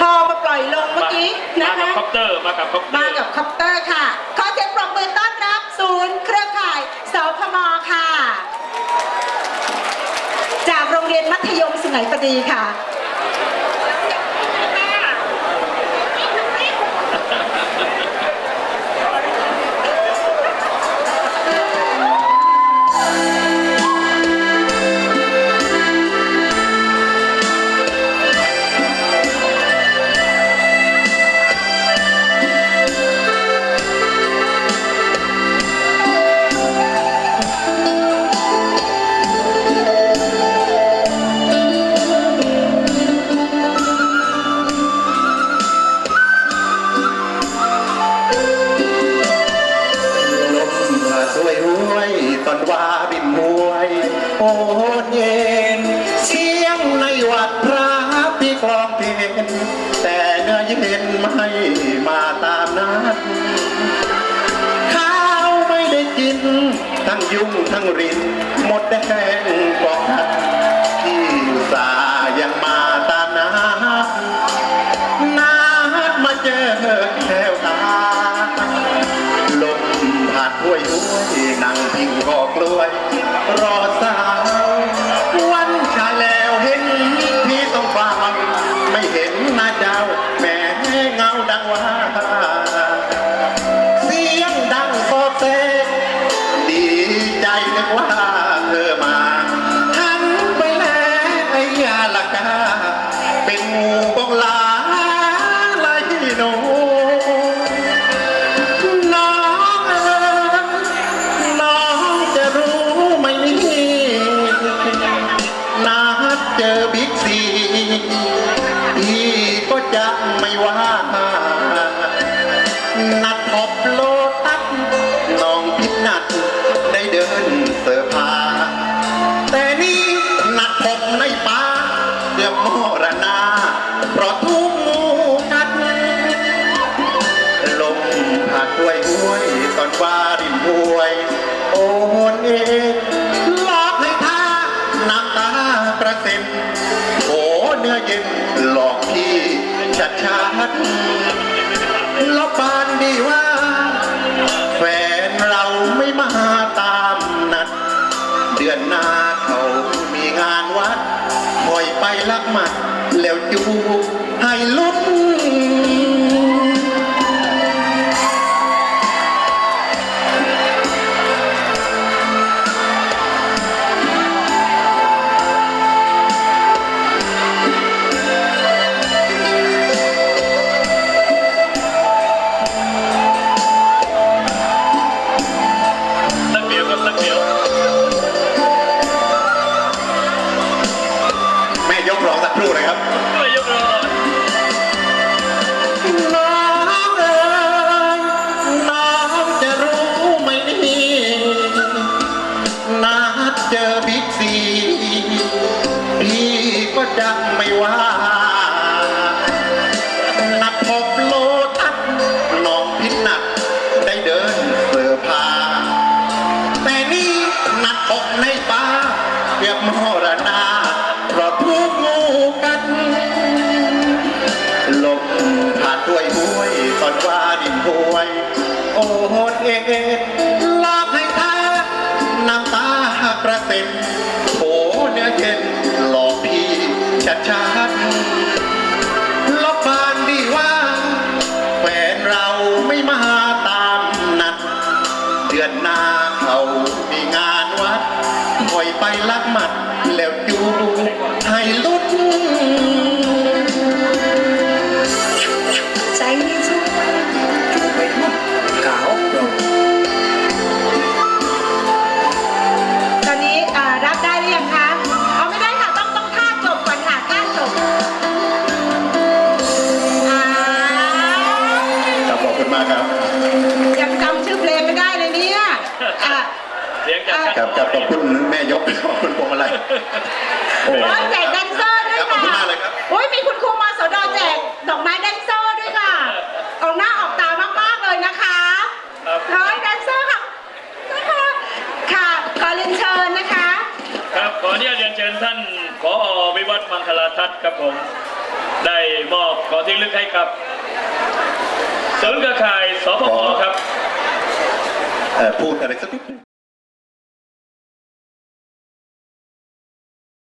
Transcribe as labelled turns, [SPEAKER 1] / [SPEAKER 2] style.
[SPEAKER 1] พอมาปล่อยลงเมื่อกี้
[SPEAKER 2] มา
[SPEAKER 1] นะ
[SPEAKER 2] กับ
[SPEAKER 1] คะ
[SPEAKER 2] คอปเตอร์มากับคอปเตอ
[SPEAKER 1] มา
[SPEAKER 2] ร์
[SPEAKER 1] กับคอปเตอร์ค่ะ ขอเสียงปรบมือต้อนรับศูนย์เครือข่ายสพมค่ะ จากโรงเรียนมัธยมสุไหงประดีค่ะ
[SPEAKER 3] นเสียงในวัดพระพี่กลองเพลงแต่เนื้อเย็นไม่มาตามนัดข้าวไม่ได้กิน ทั้งยุ่งทั้งริน หมดแดงกองทัดที่ส่ายังมาตามนัดนัดมาเจอแก้วตาลมผ่านห้วยห้วยนั่งพิงกอกล้วย รอสาวื่อเย็นหลอกพี่ชัดชัดๆแล้วปานดีว่า แฟนเราไม่มาตามนัด เดือนหน้าเขามีงานวัดคอยไปลักมัดแล้วจูให้ลู
[SPEAKER 2] ก ก
[SPEAKER 3] ร้องสักครู่นะครับ ด้วยห้วยตอนว่าดินหวย โอ้โหเอ็ดลอกให้ท่าน้ำตากระเซ็นโผเนื้อเย็นหลอกพี่ชัดชัดๆลบปานดีว่าแฟนเราไม่มาตามนัด เดือนหน้าเขามีงานวัดคอยไปลักมัดแล้วจู
[SPEAKER 2] เสียงจาก
[SPEAKER 3] ครับครับขอบคุณแม่ยกขอบคุณพวงมาลัยโอ้
[SPEAKER 1] ร้อยแจกแดนเซอร์ด้วย
[SPEAKER 3] ขอบ
[SPEAKER 1] ค่ะ
[SPEAKER 3] คุณมากเลยครับ
[SPEAKER 1] อุ้ยมีคุณครูมาสดแจกดอกไม้แดนเซอร์ด้วยค่ะออกหน้าออกตามากๆเลยนะคะ
[SPEAKER 2] ครับ
[SPEAKER 1] ร้อยแดนเซอร์ค่ะนะคะค่ะขอเรียนเชิญนะคะ
[SPEAKER 2] ครับขออนุญาตเรียนเชิญท่านขอวิวัฒน์มังคลาทัศน์ครับผม ได้มอบขอที่ลึกให้ครับศูนย์เครือข่ายสพครับ
[SPEAKER 3] เอ่อพูดอะไรสักนิดหนึง